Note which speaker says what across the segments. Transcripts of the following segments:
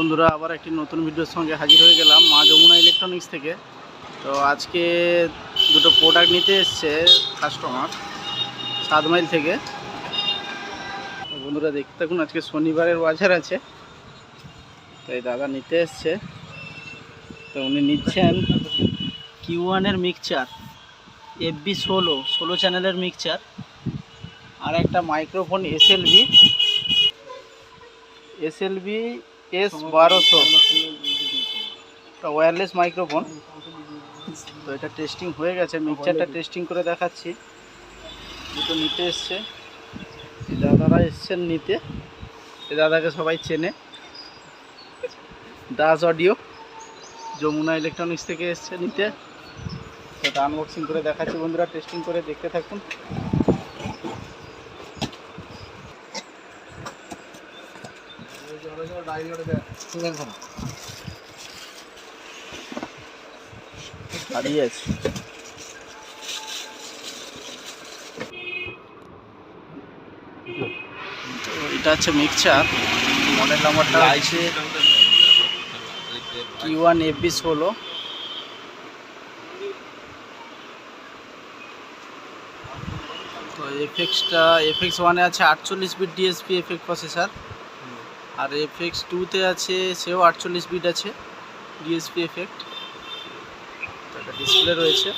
Speaker 1: বন্ধুরা, আবার একটি নতুন ভিডিওর সঙ্গে হাজির হয়ে গেলাম মা যমুনা ইলেকট্রনিক্স থেকে। তো আজকে দুটো প্রোডাক্ট নিতে এসছে কাস্টমার সাত মাইল থেকে। বন্ধুরা, দেখতে থাকুন, আজকে শনিবারের বাজার আছে। তো এই দাদা নিতে এসছে। তো উনি নিচ্ছেন কিউ ওয়ানের মিক্সচার এফবি ষোলো ষোলো চ্যানেলের মিক্সচার আর একটা মাইক্রোফোন এসএলভি এসএলভি এস বারোশো। একটা ওয়্যারলেস মাইক্রোফোন তো এটা টেস্টিং হয়ে গেছে। মিক্সচারটা টেস্টিং করে দেখাচ্ছি। দুটো নিতে এসছে। দাদারা এসছেন নিতে। এই দাদাকে সবাই চেনে। দাস অডিও যমুনা ইলেকট্রনিক্স থেকে এসছে নিতে। তো আনবক্সিং করে দেখাচ্ছি বন্ধুরা। টেস্টিং করে দেখতে থাকুন। দাঁড়িয়ে আছে তো এটা হচ্ছে মিক্সচার। মডেল নাম্বারটা হচ্ছে কি ওয়ান এফবি ষোলো। তো এফএক্সটা এফএক্স ওয়ানে আছে আটচল্লিশ বিট ডিএসপি এফেক্ট প্রসেসর আর এফএক্স টুতে আছে, সেও আটচল্লিশ বিট আছে ডিএসপি এফেক্ট একটা ডিসপ্লে রয়েছে।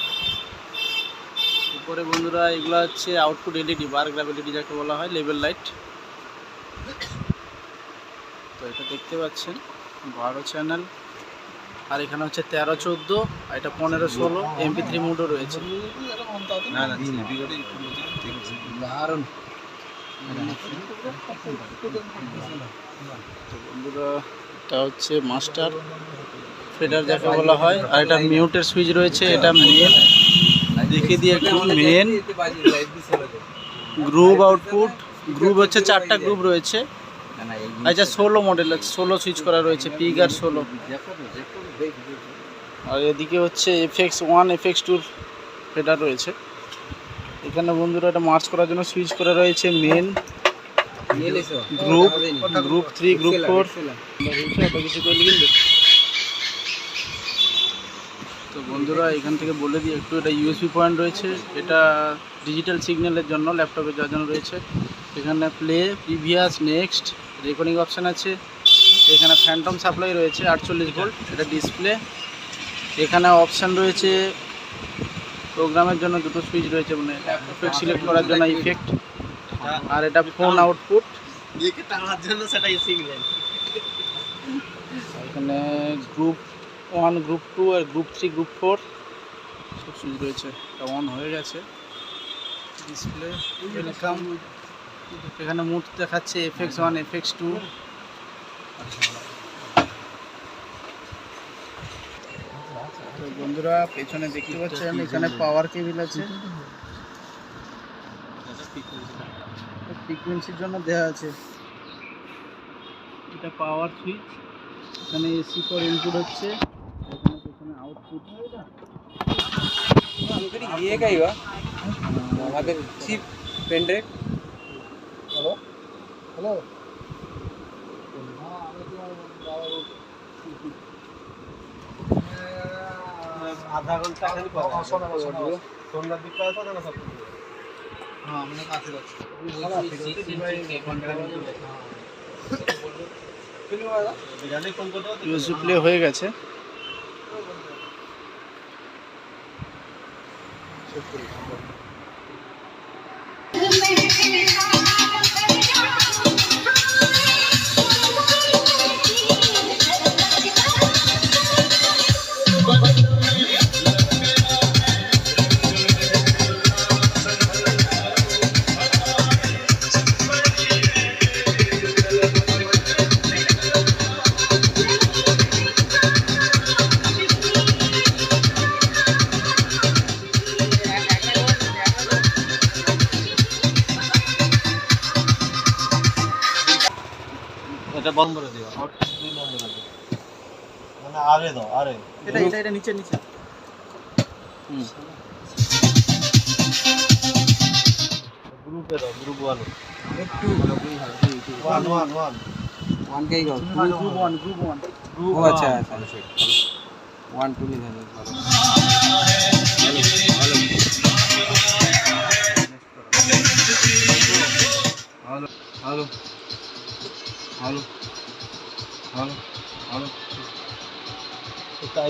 Speaker 1: উপরে বন্ধুরা, এগুলো হচ্ছে output LED bar graph LED যাকে বলা হয় লেভেল লাইট তো এটা দেখতে পাচ্ছেন, বারো চ্যানেল আর এখানে হচ্ছে তেরো চোদ্দ, আর এটা পনেরো ষোলো এমপি থ্রি মুডও রয়েছে। বন্ধুরা এটা হচ্ছে মাস্টার, ফেডার যাকে বলা হয়, আর এটা মিউটের সুইচ রয়েছে, এটা মেন দেখিয়ে দিয়ে একটু মেন গ্রুপ আউটপুট গ্রুপ হচ্ছে চারটা গ্রুপ রয়েছে। আচ্ছা ষোলো মডেল আছে ষোলো সুইচ করা রয়েছে পিক আর ষোলো আর এদিকে হচ্ছে এফএক্স ওয়ান এফএক্স টুর ফেডার রয়েছে। এখানে বন্ধুরা এটা মার্চ করার জন্য সুইচ করা রয়েছে main group group three group four তো বন্ধুরা এখান থেকে বলে দিই একটু এটা ইউএসবি পয়েন্ট রয়েছে। এটা ডিজিটাল সিগন্যালের জন্য ল্যাপটপে যাওয়ার জন্য রয়েছে। এখানে play previous next recording option আছে। এখানে ফ্যান্টম সাপ্লাই রয়েছে আটচল্লিশ ভোল্ট এটা ডিসপ্লে এখানে অপশান রয়েছে প্রোগ্রামের জন্য দুটো সুইচ রয়েছে মানে এফেক্ট সিলেক্ট করার জন্য ইফেক্ট আর এটা ফোন আউটপুট এখানে গ্রুপ ওয়ান গ্রুপ টু আর গ্রুপ থ্রি গ্রুপ ফোর সব সুইচ রয়েছে। এটা অন হয়ে গেছে। ডিসপ্লে ওয়েলকাম এখানে মুড দেখাচ্ছে এফএক্স ওয়ান এফএক্স টু বন্ধুরা পেছনে দেখতে পাচ্ছেন এখানে পাওয়ার কেবিল আছে ফ্রিকুয়েন্সির জন্য দেওয়া আছে এটা পাওয়ার সুইচ এখানে এসি ফর ইনপুট হচ্ছে এখানে পেছনে আউটপুট
Speaker 2: ये काय का আমাদের chip pen drive
Speaker 1: hello hello
Speaker 2: আধা ঘণ্টা খালি কথা শোনা শোনা সন্ধ্যার দিকটা আছে না সব
Speaker 1: হ্যাঁ আমরা কাছে যাচ্ছি প্লে হয়ে গেছে।
Speaker 2: এটা বন্ধ করে দিও। দুই বন্ধ দিও। মানে আরে দাও আরে।
Speaker 1: এটা এটা এটা নিচে নিচে। হুম।
Speaker 2: গ্রুপে দাও গ্রুপ ওয়ান।
Speaker 1: একটু।
Speaker 2: One one one.
Speaker 3: ওয়ান কেই গো
Speaker 1: গ্রুপ ওয়ান গ্রুপ ওয়ান
Speaker 3: ও আচ্ছা আচ্ছা। ওয়ান টু নিয়ে ভালো।
Speaker 2: হ্যালো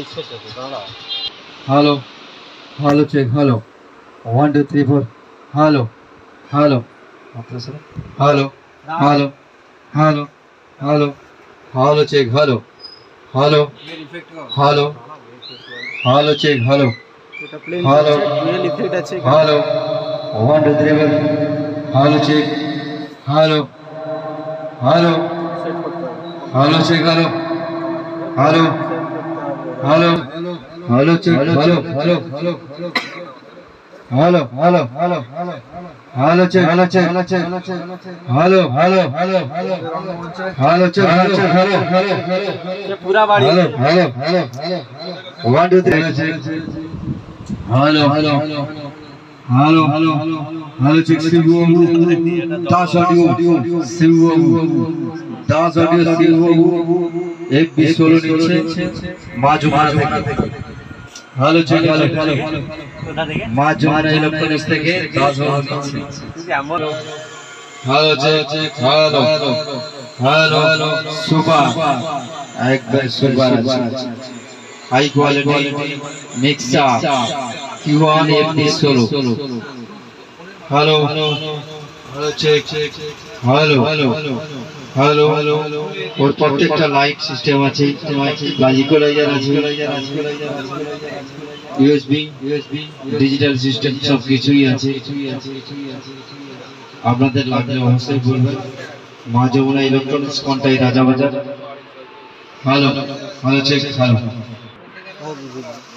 Speaker 2: এটা আইসে তো দাঁড়া hello hello check hello one two three four hello hello hello hello hello hello hello check hello hello hello hello check hello
Speaker 1: এটা প্লেন
Speaker 2: Hello.
Speaker 1: ডুয়েল ইফেক্ট আছে
Speaker 2: hello one two three
Speaker 1: four hello hello
Speaker 2: hello hello check hello hello hello hello hello hello hello hello hello hello hello check hello check hello check hello hello hello hello hello check hello check hello hello
Speaker 1: পুরা বাড়ি
Speaker 2: hello hello hello one two three check hello hello hello hello hello check Shibu Das audio Shibu Das audio Shibu এক বিশ ষোলো নিচ্ছে মা জুমা থেকে। Hello check hello hello মা জুমা ইলেকট্রনিক্স থেকে Das hello check hello hello hello super. একবার সুপার আছে। হাই কোয়ালিটি মিক্সার কিউআন এফডি ষোলো hello hello check hello hello hello ওর প্রত্যেকটা লাইট সিস্টেম আছে। ইকুয়ালাইজার আছে। ইউএসবি ইউএসবি ডিজিটাল সিস্টেম সব কিছুই আছে। আপনাদের লাগলে অবশ্যই বলবেন।
Speaker 4: Maa Jamuna electronics
Speaker 1: Contai Rajabazar. Hello hello check hello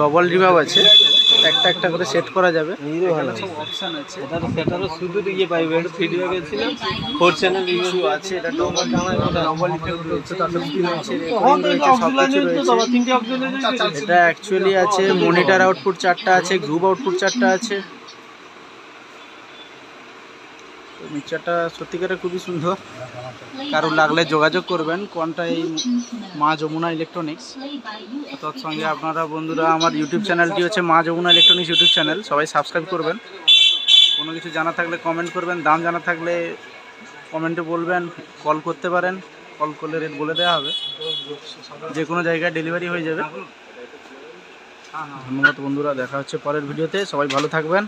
Speaker 1: double reverb আছে। একটা একটা করে সেট করা যাবে। অপশন আছে।
Speaker 3: এটা সেটারও শুধু দিকে পাইবে এটা ফিডব্যাক ছিল ফোর চ্যানেল
Speaker 1: কিছু আছে। এটা ডবল ডবল ইফেক্ট রয়েছে। তারপর কি রয়েছে। সব রয়েছে। এটা অ্যাকচুয়ালি আছে। মনিটর আউটপুট চারটা আছে। গ্রুপ আউটপুট চারটা আছে। তো মিক্সচারটা সত্যিকারে খুবই সুন্দর। কারও লাগলে যোগাযোগ করবেন, কোনটা এই মা যমুনা ইলেকট্রনিক্স তৎসঙ্গে আপনারা বন্ধুরা, আমার ইউটিউব চ্যানেলটি হচ্ছে Maa Jamuna electronics YouTube channel সবাই সাবস্ক্রাইব করবেন। কোনো কিছু জানা থাকলে কমেন্ট করবেন, দাম জানা থাকলে কমেন্টে বলবেন কল করতে পারেন কল করলে রেট বলে দেওয়া হবে। যে কোনো জায়গায় ডেলিভারি হয়ে যাবে। ধন্যবাদ বন্ধুরা, দেখা হচ্ছে পরের ভিডিওতে সবাই ভালো থাকবেন।